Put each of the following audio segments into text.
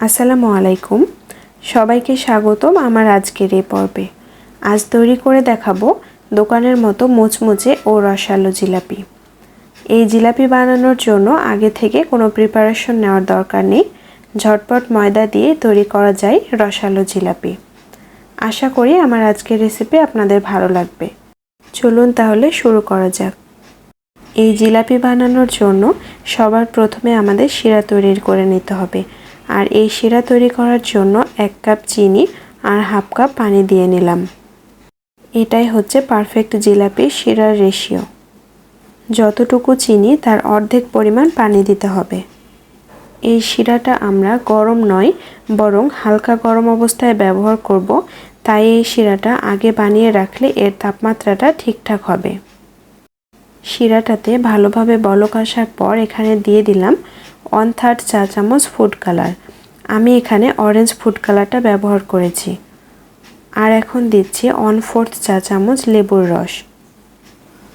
আসসালামু আলাইকুম। সবাইকে স্বাগতম আমার আজকের এই পর্বে। আজ তৈরি করে দেখাবো দোকানের মতো মুচমুচে ও রসালো জিলাপি। এই জিলাপি বানানোর জন্য আগে থেকে কোনো প্রিপারেশন নেওয়ার দরকার নেই। ঝটপট ময়দা দিয়ে তৈরি করা যায় রসালো জিলাপি। আশা করি আমার আজকের রেসিপি আপনাদের ভালো লাগবে। চলুন তাহলে শুরু করা যাক। এই জিলাপি বানানোর জন্য সবার প্রথমে আমাদের শিরা তৈরি করে নিতে হবে। আর এই শিরা তৈরি করার জন্য এক কাপ চিনি আর হাফ কাপ পানি দিয়ে নিলাম। এটাই হচ্ছে পারফেক্ট জিলাপি শিরার রেশিও। যতটুকু চিনি, তার অর্ধেক পরিমাণ পানি দিতে হবে। এই শিরাটা আমরা গরম নয়, বরং হালকা গরম অবস্থায় ব্যবহার করব, তাই এই শিরাটা আগে বানিয়ে রাখলে এর তাপমাত্রাটা ঠিকঠাক হবে। শিরাটাতে ভালোভাবে বলক আসার পর এখানে দিয়ে দিলাম ওয়ান থার্ড চা চামচ ফুড কালার আমি এখানে অরেঞ্জ ফুড কালারটা ব্যবহার করেছি। আর এখন দিচ্ছি ওয়ান ফোর্থ চা চামচ লেবুর রস।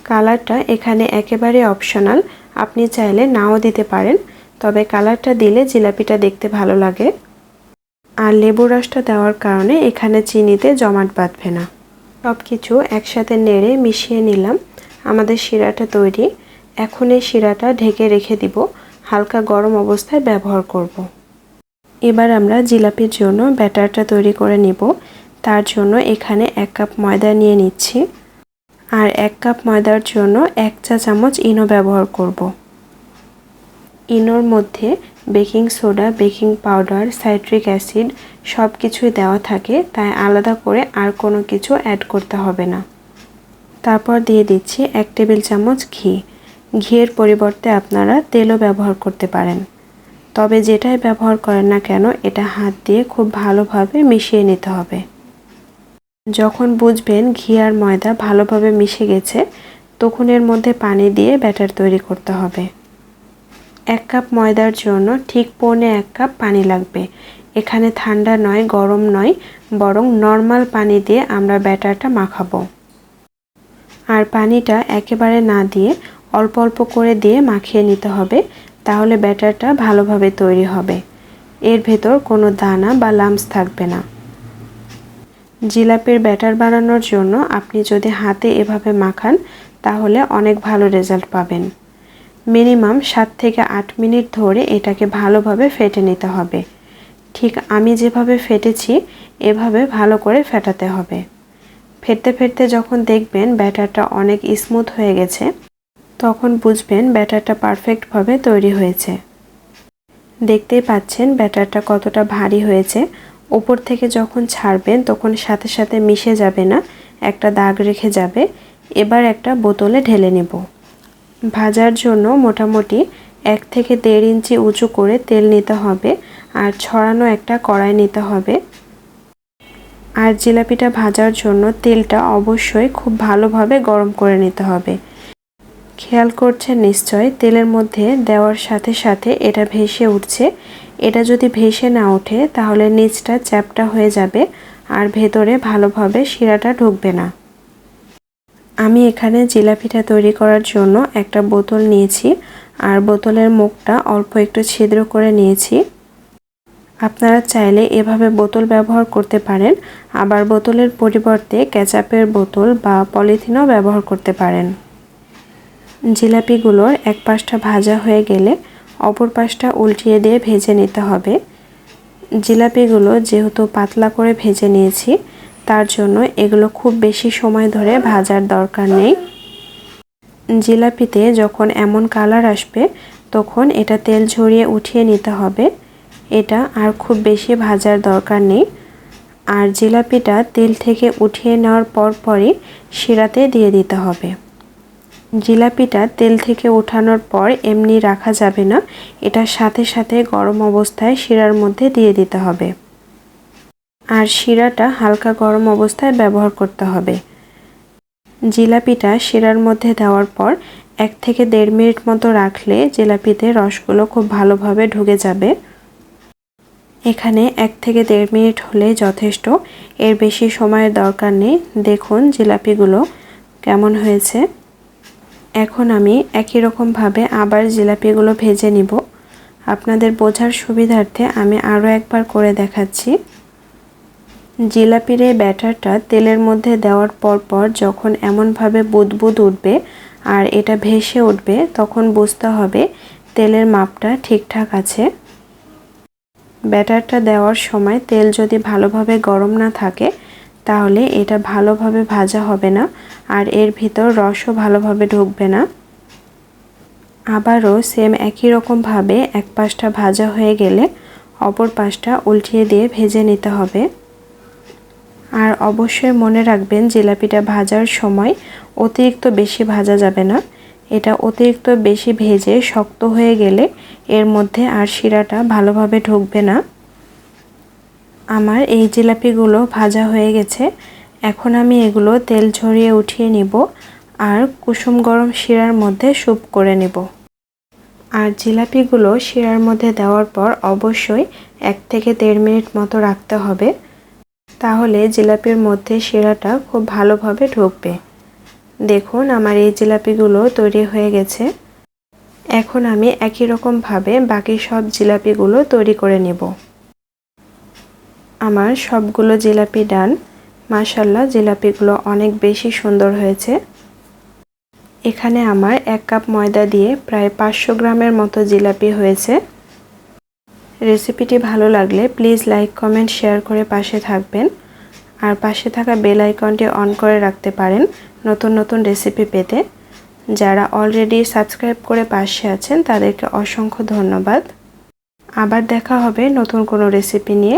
কালারটা এখানে একেবারে অপশনাল আপনি চাইলে নাও দিতে পারেন, তবে কালারটা দিলে জিলাপিটা দেখতে ভালো লাগে। আর লেবু রসটা দেওয়ার কারণে এখানে চিনিতে জমাট বাঁধবে না। সব কিছু একসাথে নেড়ে মিশিয়ে নিলাম। আমাদের শিরাটা তৈরি। এখন এই শিরাটা ঢেকে রেখে দিব। হালকা গরম অবস্থায় ব্যবহার করব। এবার আমরা জিলাপির জন্য ব্যাটারটা তৈরি করে নিব তার জন্য এখানে এক কাপ ময়দা নিয়ে নিচ্ছি আর এক কাপ ময়দার জন্য এক চা চামচ ইনো ব্যবহার করব। ইনোর মধ্যে baking soda, baking powder, citric acid সব কিছুই দেওয়া থাকে, তাই আলাদা করে আর কোনো কিছু অ্যাড করতে হবে না তারপর দিয়ে দিচ্ছি এক টেবিল চামচ ঘি ঘিয়ের পরিবর্তে আপনারা তেলও ব্যবহার করতে পারেন। তবে যেটাই ব্যবহার করেন না কেন, এটা হাত দিয়ে খুব ভালোভাবে মিশিয়ে নিতে হবে। যখন বুঝবেন ঘি আর ময়দা ভালোভাবে মিশে গেছে, তখন এর মধ্যে পানি দিয়ে ব্যাটার তৈরি করতে হবে। এক কাপ ময়দার জন্য ঠিক পৌনে এক কাপ পানি লাগবে। এখানে ঠান্ডা নয়, গরম নয়, বরং নর্মাল পানি দিয়ে আমরা ব্যাটারটা মাখাবো। আর পানিটা একেবারে না দিয়ে অল্প অল্প করে দিয়ে মাখিয়ে নিতে হবে, তাহলে ব্যাটারটা ভালোভাবে তৈরি হবে। এর ভেতর কোনো দানা বা লামস থাকবে না। জিলাপির ব্যাটার বানানোর জন্য আপনি যদি হাতে এভাবে মাখান, তাহলে অনেক ভালো রেজাল্ট পাবেন। মিনিমাম সাত থেকে আট মিনিট ধরে এটাকে ভালোভাবে ফেটে নিতে হবে। ঠিক আমি যেভাবে ফেটেছি, এভাবে ভালো করে ফেটাতে হবে। ফেটতে ফেটতে যখন দেখবেন ব্যাটারটা অনেক স্মুথ হয়ে গেছে তখন বুঝবেন ব্যাটারটা পারফেক্টভাবে তৈরি হয়েছে। দেখতেই পাচ্ছেন ব্যাটারটা কতটা ভারী হয়েছে। ওপর থেকে যখন ছাড়বেন তখন সাথে সাথে মিশে যাবে না, একটা দাগ রেখে যাবে। এবার একটা বোতলে ঢেলে নেব। ভাজার জন্য মোটামুটি এক থেকে দেড় ইঞ্চি উঁচু করে তেল নিতে হবে আর ছড়ানো একটা কড়াই নিতে হবে। আর জিলাপিটা ভাজার জন্য তেলটা অবশ্যই খুব ভালোভাবে গরম করে নিতে হবে। খেয়াল করছেন নিশ্চয়, তেলের মধ্যে দেওয়ার সাথে সাথে এটা ভেসে উঠছে। এটা যদি ভেসে না ওঠে, তাহলে নিচটা চ্যাপটা হয়ে যাবে আর ভেতরে ভালোভাবে শিরাটা ঢুকবে না। আমি এখানে জিলাপিটা তৈরি করার জন্য একটা বোতল নিয়েছি আর বোতলের মুখটা অল্প একটু ছিদ্র করে নিয়েছি। আপনারা চাইলে এভাবে বোতল ব্যবহার করতে পারেন, আবার বোতলের পরিবর্তে ক্যাচাপের বোতল বা পলিথিনও ব্যবহার করতে পারেন। জিলাপিগুলোর এক পাশটা ভাজা হয়ে গেলে অপর পাশটা উল্টিয়ে দিয়ে ভেজে নিতে হবে। জিলাপিগুলো যেহেতু পাতলা করে ভেজে নিয়েছি, তার জন্য এগুলো খুব বেশি সময় ধরে ভাজার দরকার নেই। জিলাপিতে যখন এমন কালার আসবে, তখন এটা তেল ঝরিয়ে উঠিয়ে নিতে হবে। এটা আর খুব বেশি ভাজার দরকার নেই। আর জিলাপিটা তেল থেকে উঠিয়ে নেওয়ার পর পরই শিরাতে দিয়ে দিতে হবে। জিলাপিটা তেল থেকে ওঠানোর পর এমনি রাখা যাবে না। এটা সাথে সাথে গরম অবস্থায় শিরার মধ্যে দিয়ে দিতে হবে। আর শিরাটা হালকা গরম অবস্থায় ব্যবহার করতে হবে। জিলাপিটা শিরার মধ্যে দেওয়ার পর এক থেকে দেড় মিনিট মতো রাখলে জিলাপিতে রসগুলো খুব ভালোভাবে ঢুকে যাবে। এখানে এক থেকে দেড় মিনিট হলে যথেষ্ট। এর বেশি সময়ের দরকার নেই। দেখুন জিলাপিগুলো কেমন হয়েছে। এখন আমি একই রকমভাবে আবার জিলাপিগুলো ভেজে নিব। আপনাদের বোঝার সুবিধার্থে আমি আরও একবার করে দেখাচ্ছি। জিলাপির এই ব্যাটারটা তেলের মধ্যে দেওয়ার পর পর যখন এমনভাবে বুদবুদ উঠবে আর এটা ভেসে উঠবে, তখন বুঝতে হবে তেলের মাপটা ঠিকঠাক আছে। ব্যাটারটা দেওয়ার সময় তেল যদি ভালোভাবে গরম না থাকে, তাহলে এটা ভালোভাবে ভাজা হবে না। আর এর ভিতর রসও ভালোভাবে ঢুকবে না। আবারও সেম একই রকমভাবে এক পাশটা ভাজা হয়ে গেলে অপর পাশটা উল্টিয়ে দিয়ে ভেজে নিতে হবে। আর অবশ্যই মনে রাখবেন, জিলাপিটা ভাজার সময় অতিরিক্ত বেশি ভাজা যাবে না। এটা অতিরিক্ত বেশি ভেজে শক্ত হয়ে গেলে এর মধ্যে আর শিরাটা ভালোভাবে ঢুকবে না। আমার এই জিলাপিগুলো ভাজা হয়ে গেছে। এখন আমি এগুলো তেল ঝরিয়ে উঠিয়ে নিব আর কুসুম গরম শিরার মধ্যে স্যুপ করে নেব। আর জিলাপিগুলো শিরার মধ্যে দেওয়ার পর অবশ্যই এক থেকে দেড় মিনিট মতো রাখতে হবে। তাহলে জিলাপির মধ্যে শিরাটা খুব ভালোভাবে ঢুকবে। দেখুন আমার এই জিলাপিগুলো তৈরি হয়ে গেছে। এখন আমি একই রকমভাবে বাকি সব জিলাপিগুলো তৈরি করে নেব। আমার সবগুলো জিলাপি ডান। মাশাল্লাহ জিলাপিগুলো অনেক বেশি সুন্দর হয়েছে। এখানে আমার এক কাপ ময়দা দিয়ে প্রায় পাঁচশো গ্রামের মতো জিলাপি হয়েছে। রেসিপিটি ভালো লাগলে প্লিজ লাইক, কমেন্ট, শেয়ার করে পাশে থাকবেন। আর পাশে থাকা বেল আইকনটি অন করে রাখতে পারেন নতুন নতুন রেসিপি পেতে। যারা অলরেডি সাবস্ক্রাইব করে পাশে আছেন, তাদেরকে অসংখ্য ধন্যবাদ। আবার দেখা হবে নতুন কোনো রেসিপি নিয়ে।